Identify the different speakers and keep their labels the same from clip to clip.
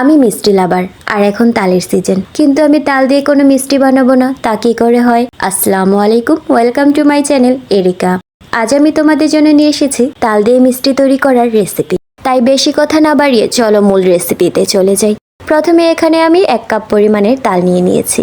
Speaker 1: আমি মিষ্টি লাভার, আর এখন তালের সিজন কিন্তু আমি তাল দিয়ে কোনো মিষ্টি বানাবো না, তা কি করে হয়? আসসালামু আলাইকুম welcome to my channel Erica আজ আমি তোমাদের জন্য নিয়ে এসেছি তাল দিয়ে মিষ্টি তৈরি করার রেসিপি তাই বেশি কথা না বাড়িয়ে চলো মূল রেসিপিতে চলে যাই। প্রথমে এখানে আমি এক কাপ পরিমাণের তাল নিয়ে নিয়েছি।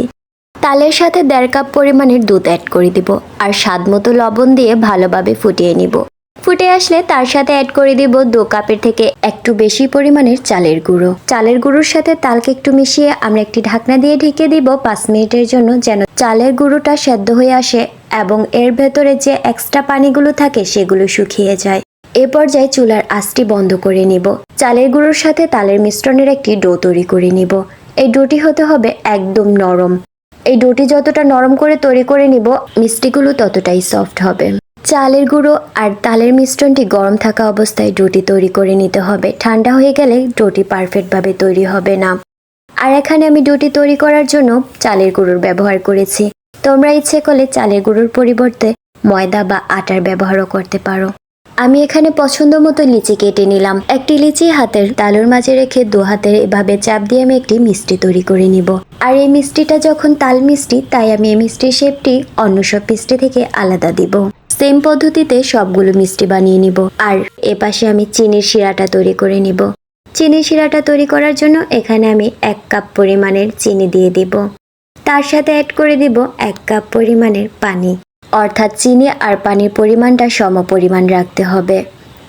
Speaker 1: তালের সাথে দেড় কাপ পরিমাণের দুধ অ্যাড করে দিব, আর স্বাদ মতো লবণ দিয়ে ভালোভাবে ফুটিয়ে নিব। ফুটে আসলে তার সাথে অ্যাড করে দিব দু কাপের থেকে একটু বেশি পরিমাণের চালের গুঁড়ো। চালের গুঁড়োর সাথে তালকে একটু মিশিয়ে আমরা একটি ঢাকনা দিয়ে ঢেকে দিব পাঁচ মিনিটের জন্য যেন চালের গুঁড়োটা সেদ্ধ হয়ে আসে এবং এর ভেতরে যে এক্সট্রা পানিগুলো থাকে সেগুলো শুকিয়ে যায়। এ পর্যায়ে চুলার আঁচটি বন্ধ করে নিব। চালের গুঁড়োর সাথে তালের মিশ্রণের একটি ডো তৈরি করে নিব। এই ডোটি হতে হবে একদম নরম। এই ডোটি যতটা নরম করে তৈরি করে নিব, মিষ্টিগুলো ততটাই সফট হবে। চালের গুঁড়ো আর তালের মিশ্রণটি গরম থাকা অবস্থায় ডোটি তৈরি করে নিতে হবে। ঠান্ডা হয়ে গেলে ডোটি পারফেক্টভাবে তৈরি হবে না। আর এখানে আমি ডোটি তৈরি করার জন্য চালের গুঁড়োর ব্যবহার করেছি। তোমরা ইচ্ছে করলে চালের গুঁড়োর পরিবর্তে ময়দা বা আটার ব্যবহারও করতে পারো। আমি এখানে পছন্দ মতো লিচি কেটে নিলাম। একটি লিচি হাতের তালুর মাঝে রেখে দু হাতের এভাবে চাপ দিয়ে আমি একটি মিষ্টি তৈরি করে নিব। আর এই মিষ্টিটা যখন তাল মিষ্টি, তাই আমি এই মিষ্টির শেপটি অন্য সব মিষ্টি থেকে আলাদা দিব। সেম পদ্ধতিতে সবগুলো মিষ্টি বানিয়ে নিব। আর এপাশে আমি চিনির শিরাটা তৈরি করে নিব। চিনির শিরাটা তৈরি করার জন্য এখানে আমি এক কাপ পরিমাণের চিনি দিয়ে দিব। তার সাথে অ্যাড করে দিব এক কাপ পরিমাণের পানি। অর্থাৎ চিনি আর পানির পরিমাণটা সম পরিমাণ রাখতে হবে।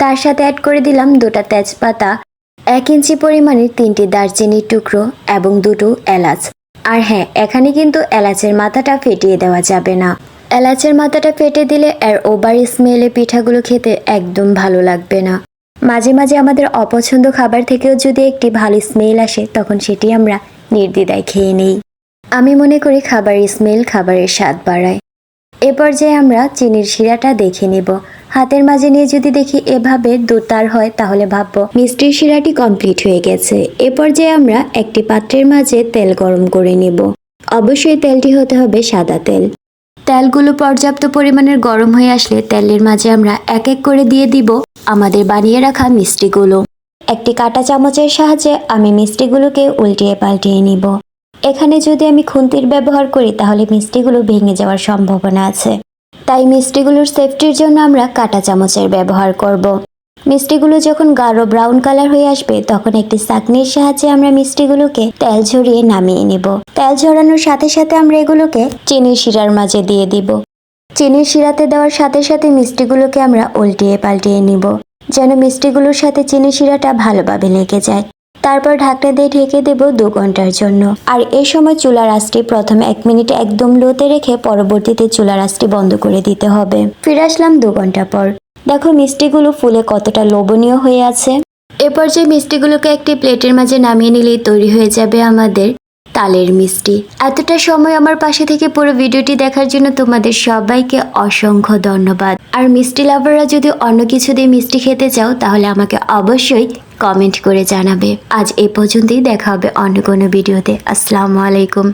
Speaker 1: তার সাথে অ্যাড করে দিলাম দুটা তেজপাতা, এক ইঞ্চি পরিমাণের তিনটি দারচিনির টুকরো এবং দুটো এলাচ। আর হ্যাঁ এখানে কিন্তু এলাচের মাথাটা ফেটিয়ে দেওয়া যাবে না। এলাচের মাথাটা ফেটে দিলে এর ওভার স্মেলে পিঠাগুলো খেতে একদম ভালো লাগবে না। মাঝে মাঝে আমাদের অপছন্দ খাবার থেকেও যদি একটি ভালো স্মেল আসে, তখন সেটি আমরা নির্দ্বিধায় খেয়ে নেই। আমি মনে করি খাবারের স্মেল খাবারের স্বাদ বাড়ায়। এ পর্যায়ে আমরা চিনির শিরাটা দেখে নেব। হাতের মাঝে নিয়ে যদি দেখি এভাবে দুতার হয়, তাহলে ভাববো মিষ্টির শিরাটি কমপ্লিট হয়ে গেছে। এ পর্যায়ে আমরা একটি পাত্রের মাঝে তেল গরম করে নেব। অবশ্যই তেলটি হতে হবে সাদা তেল। তেলগুলো পর্যাপ্ত পরিমাণের গরম হয়ে আসলে তেলের মাঝে আমরা এক এক করে দিয়ে দিব আমাদের বানিয়ে রাখা মিষ্টিগুলো। একটি কাঁটা চামচের সাহায্যে আমি মিষ্টিগুলোকে উল্টিয়ে পাল্টিয়ে নিব। এখানে যদি আমি খুন্তির ব্যবহার করি, তাহলে মিষ্টিগুলো ভেঙে যাওয়ার সম্ভাবনা আছে। তাই মিষ্টিগুলোর সেফটির জন্য আমরা কাঁটা চামচের ব্যবহার করব। মিষ্টিগুলো যখন গাঢ় ব্রাউন কালার হয়ে আসবে, তখন একটি চাকনির সাহায্যে আমরা মিষ্টিগুলোকে তেল ঝরিয়ে নামিয়ে নিব। তেল ঝরানোর সাথে সাথে আমরা এগুলোকে চিনির শিরার মাঝে দিয়ে দিব। চিনির শিরাতে দেওয়ার সাথে সাথে মিষ্টিগুলোকে আমরা উল্টিয়ে পাল্টিয়ে নিব, যেন মিষ্টিগুলোর সাথে চিনি শিরাটা ভালোভাবে লেগে যায়। তারপর ঢাকনা দিয়ে ঢেকে দেব দু ঘণ্টার জন্য। আর এ সময় চুলার আঁচটি প্রথমে এক মিনিট একদম লোতে রেখে পরবর্তীতে চুলার আঁচটি বন্ধ করে দিতে হবে। ফিরে আসলাম দু ঘণ্টা পর। দেখো মিষ্টিগুলো ফুলে কতটা লোভনীয় হয়ে আছে। এরপর যে মিষ্টিগুলোকে একটি প্লেটের মাঝে নামিয়ে নিলেই তৈরি হয়ে যাবে আমাদের তালের মিষ্টি। এতটা সময় আমার পাশে থেকে পুরো ভিডিওটি দেখার জন্য তোমাদের সবাইকে অসংখ্য ধন্যবাদ। আর মিষ্টি লাভাররা যদি অন্য কিছু দিয়ে মিষ্টি খেতে চাও, তাহলে আমাকে অবশ্যই কমেন্ট করে জানাবে। আজ এ পর্যন্তই, দেখা হবে অন্য কোনো ভিডিওতে। আসসালামু আলাইকুম।